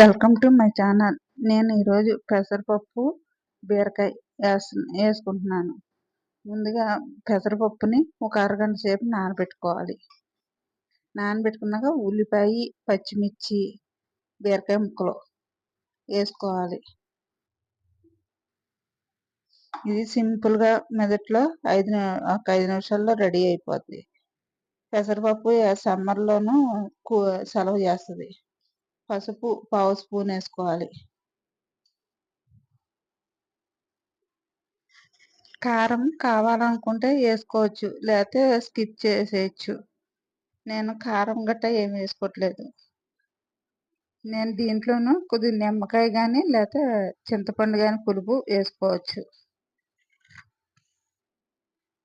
Welcome to my channel నేను ఈరోజు పెసరపప్పు బీరకాయ వేసు వేసుకుంటున్నాను. ముందుగా పెసరపప్పుని ఒక అరగంట సేపు నానబెట్టుకోవాలి. నానబెట్టుకున్నాక ఉల్లిపాయ పచ్చిమిర్చి బీరకాయ ముక్కలు వేసుకోవాలి. ఇది సింపుల్గా మెదట్లో ఐదు ఒక ఐదు నిమిషాల్లో రెడీ అయిపోద్ది. పెసరపప్పు సమ్మర్లోనూ సెలవు చేస్తుంది. పసుపు పావు స్పూన్ వేసుకోవాలి. కారం కావాలనుకుంటే వేసుకోవచ్చు లేకపోతే స్కిప్ చేసేయచ్చు. నేను కారం గట్ట ఏమి వేసుకోవట్లేదు నేను దీంట్లోనూ కొద్దిగా నిమ్మకాయ కానీ లేకపోతే చింతపండు కానీ పులుపు వేసుకోవచ్చు.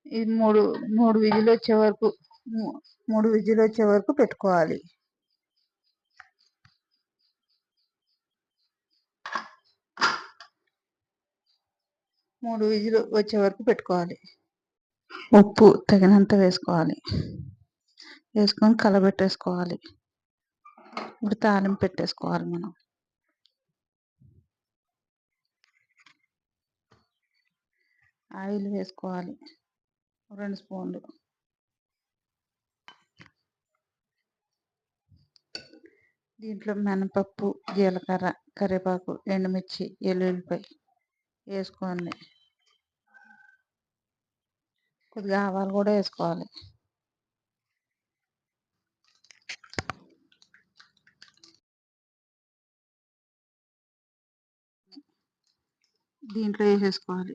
ఈ మూడు మూడు విజిల్ వచ్చే వరకు మూడు విజిల్ వచ్చే వరకు పెట్టుకోవాలి. మూడు విజులు వచ్చే వరకు పెట్టుకోవాలి. ఉప్పు తగినంత వేసుకోవాలి. వేసుకొని కలబెట్టేసుకోవాలి. ఇప్పుడు తాలింపు పెట్టేసుకోవాలి మనం. ఆయిల్ వేసుకోవాలి. రెండు స్పూన్లు. దీంట్లో మినపప్పు జీలకర్ర కరివేపాకు ఎండుమిర్చి ఎల్లుల్లిపాయ వేసుకోండి. కొద్దిగా ఆవాలు కూడా వేసుకోవాలి. దీంట్లో వేసేసుకోవాలి.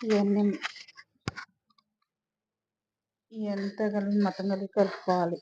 ఇవన్నీ ఇవన్నీ కలిపి మటన్ కలిపి కలుపుకోవాలి?